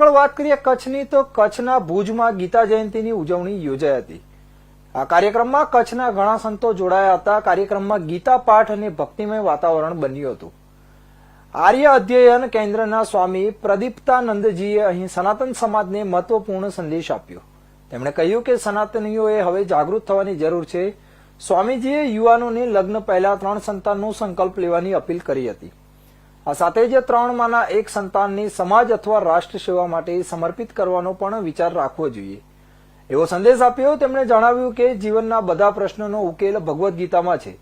આગળ વાત કરીએ કચ્છની, તો કચ્છના ભુજમાં ગીતા જયંતિની ઉજવણી યોજાઈ હતી. આ કાર્યક્રમમાં કચ્છના ઘણા સંતો જોડાયા હતા. કાર્યક્રમમાં ગીતા પાઠ અને ભક્તિમય વાતાવરણ બન્યું હતું. આર્ય અધ્યયન કેન્દ્રના સ્વામી પ્રદીપ્તાનંદજીએ અહીં સનાતન સમાજને મહત્વપૂર્ણ સંદેશ આપ્યો. તેમણે કહ્યું કે સનાતનીઓએ હવે જાગૃત થવાની જરૂર છે. સ્વામીજીએ યુવાનોને લગ્ન પહેલા ત્રણ સંતાનનો સંકલ્પ લેવાની અપીલ કરી હતી. આ સાથે જ ત્રણમાંના એક સંતાનની સમાજ અથવા રાષ્ટ્ર સેવા માટે સમર્પિત કરવાનો પણ વિચાર રાખવો જોઈએ. એવો સંદેશ આપ્યો તેમણે જણાવ્યું કે જીવનના બધા પ્રશ્નોનો ઉકેલ ભગવદ્ ગીતામાં છે.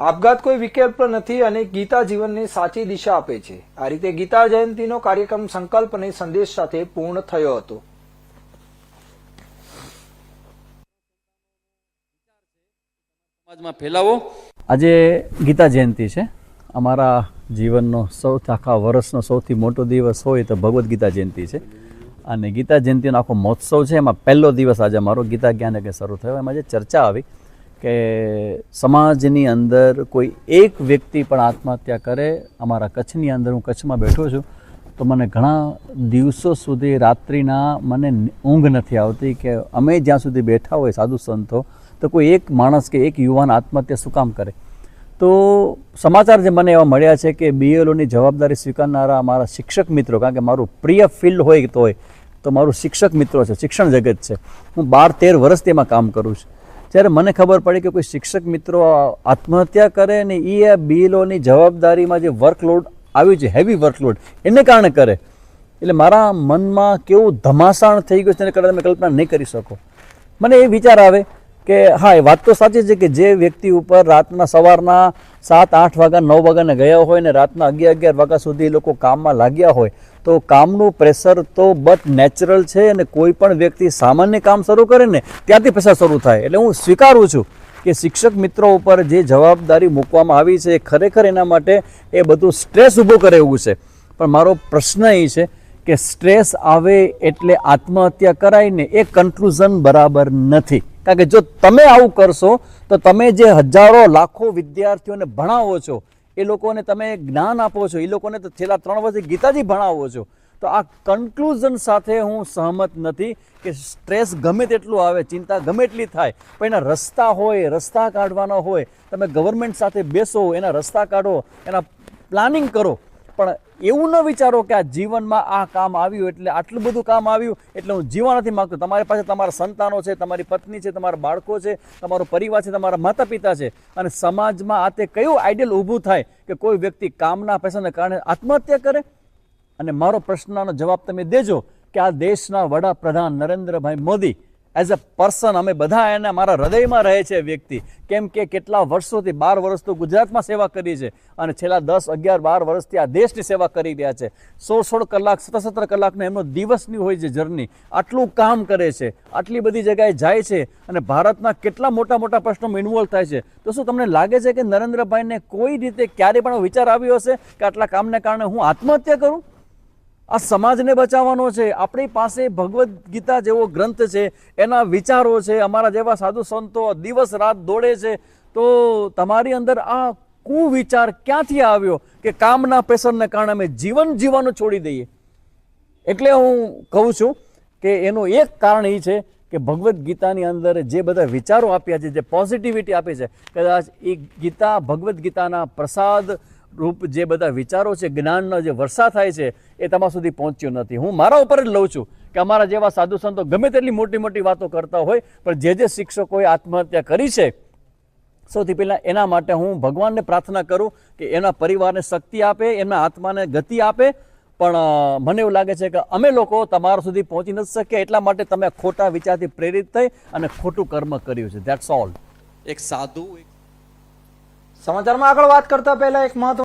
આપઘાત કોઈ વિકલ્પ નથી અને ગીતા જીવનની સાચી દિશા આપે છે. આ રીતે ગીતા જયંતિનો કાર્યક્રમ સંકલ્પ અને સંદેશ સાથે પૂર્ણ થયો હતો. સમાજમાં ફેલાવો. આજે ગીતા જયંતિ છે. અમારા જીવનનો સૌથી આખા વર્ષનો સૌથી મોટો દિવસ હોય તો ભગવદ્ ગીતા જયંતિ છે. અને ગીતા જયંતિનો આખો મહોત્સવ છે. એમાં પહેલો દિવસ આજે અમારો ગીતા જ્ઞાન કે શરૂ થયો. એમાં જે ચર્ચા આવી કે સમાજની અંદર કોઈ એક વ્યક્તિ પણ આત્મહત્યા કરે, અમારા કચ્છની અંદર હું કચ્છમાં બેઠો છું, તો મને ઘણા દિવસો સુધી રાત્રિના મને ઊંઘ નથી આવતી કે અમે જ્યાં સુધી બેઠા હોય સાધુ સંતો, તો કોઈ એક માણસ કે એક યુવાન આત્મહત્યા શું કામ કરે? તો સમાચાર જે મને એવા મળ્યા છે કે બીએલઓની જવાબદારી સ્વીકારનારા મારા શિક્ષક મિત્રો, કારણ કે મારું પ્રિય ફિલ્ડ હોય તો હોય તો મારું શિક્ષક મિત્રો છે, શિક્ષણ જગત છે. હું બાર તેર વર્ષ તેમાં કામ કરું છું. જ્યારે મને ખબર પડી કે કોઈ શિક્ષક મિત્રો આત્મહત્યા કરે ને એ બીએલઓની જવાબદારીમાં જે વર્કલોડ આવ્યું છે હેવી વર્કલોડ એને કારણે કરે. એટલે મારા મનમાં કેવું ધમાસાણ થઈ ગયું છે, એને કદાચ તમે કલ્પના નહીં કરી શકો. મને એ વિચાર આવે કે હા, એ વાત તો સાચી છે કે જે વ્યક્તિ ઉપર રાતના સવારના સાત, આઠ વાગ્યા, નવ વાગ્યાને ગયા હોય ને રાતના અગિયાર અગિયાર વાગ્યા સુધી એ લોકો કામમાં લાગ્યા હોય, તો કામનું પ્રેશર તો બટ નેચરલ છે અને કોઈ પણ વ્યક્તિ સામાન્ય કામ શરૂ કરે ને ત્યાંથી પ્રેશર શરૂ થાય. એટલે હું સ્વીકારું છું કે શિક્ષક મિત્રો ઉપર જે જવાબદારી મૂકવામાં આવી છે એ ખરેખર એના માટે એ બધું સ્ટ્રેસ ઊભો કરે એવું છે. પણ મારો પ્રશ્ન એ છે કે સ્ટ્રેસ આવે એટલે આત્મહત્યા કરાય ને એ કન્ક્લુઝન બરાબર નથી. કારણ કે જો તમે આવું કરશો, તો તમે જે હજારો, લાખો વિદ્યાર્થીઓને ભણાવો છો, એ લોકોને તમે જ્ઞાન આપો છો, એ લોકોને તો છેલ્લા ત્રણ વર્ષથી ગીતાજી ભણાવો છો, તો આ કન્ક્લુઝન સાથે હું સહમત નથી કે સ્ટ્રેસ ગમે તેટલું આવે, ચિંતા ગમે એટલી થાય, પણ એના રસ્તા હોય, રસ્તા કાઢવાના હોય, તમે ગવર્મેન્ટ સાથે બેસો, એના રસ્તા કાઢો, એના પ્લાનિંગ કરો પણ એવું ન વિચારો કે આ જીવનમાં આ કામ આવ્યું એટલે આટલું બધું કામ આવ્યું એટલે હું જીવવા નથી માગતો. તમારી પાસે તમારા સંતાનો છે, તમારી પત્ની છે, તમારા બાળકો છે, તમારો પરિવાર છે, તમારા માતા પિતા છે. અને સમાજમાં આ તે કયું આઈડિયલ ઊભું થાય કે કોઈ વ્યક્તિ કામના પૈસાને કારણે આત્મહત્યા કરે? અને મારો પ્રશ્નનો જવાબ તમે દેજો કે આ દેશના વડાપ્રધાન Narendrabhai Modi as a person અમે બધા એને મારા હૃદયમાં રહે છે વ્યક્તિ. કેમ કે કેટલા વર્ષોથી બાર વર્ષ તો ગુજરાતમાં સેવા કરી છે અને છેલ્લા દસ, અગિયાર, બાર વર્ષથી આ દેશની સેવા કરી રહ્યા છે. સોળ સોળ કલાક સત્તર સત્તર કલાકનો એમનો દિવસની હોય છે જર્ની. આટલું કામ કરે છે, આટલી બધી જગ્યાએ જાય છે અને ભારતના કેટલા મોટા મોટા પ્રશ્નોમાં ઇન્વોલ્વ થાય છે. તો શું તમને લાગે છે કે નરેન્દ્રભાઈને કોઈ રીતે ક્યારે પણ વિચાર આવ્યો હશે કે આટલા કામને કારણે હું આત્મહત્યા કરું? આ સમાજને બચાવવાનો છે, આપણી પાસે ભગવદ્ ગીતા જેવો ગ્રંથ છે, એના વિચારો છે, અમારા જેવા સાધુ સંતો દિવસ રાત દોડે છે, તો તમારી અંદર આ કુવિચાર ક્યાંથી આવ્યો કે કામના પ્રેશરને કારણે અમે જીવન જીવવાનું છોડી દઈએ? એટલે હું કહું છું કે એનું એક કારણ એ છે કે ભગવદ્ ગીતાની અંદર જે બધા વિચારો આપ્યા છે, જે પોઝિટિવિટી આપી છે, કદાચ એ ગીતા ભગવદ્ ગીતાના પ્રસાદ રૂપ જે બધા વિચારો છે જ્ઞાનનો જે વર્ષા થાય છે એ તમારા સુધી પહોંચ્યો નથી. હું મારા ઉપર જ લઉં છું કે અમારા જેવા સાધુ સંતો ગમે તેટલી મોટી મોટી વાતો કરતા હોય પણ જે જે શિક્ષકોએ આત્મહત્યા કરી છે સૌથી પહેલાં એના માટે હું ભગવાનને પ્રાર્થના કરું કે એના પરિવારને શક્તિ આપે એમના આત્માને ગતિ આપે. પણ મને એવું લાગે છે કે અમે લોકો તમારા સુધી પહોંચી નથી શકીએ એટલા માટે તમે ખોટા વિચારથી પ્રેરિત થઈ અને ખોટું કર્મ કર્યું છે. ધેટ્સ ઓલ એક સાધુ સમાચારમાં આગળ વાત કરતા પહેલા એક મહત્વ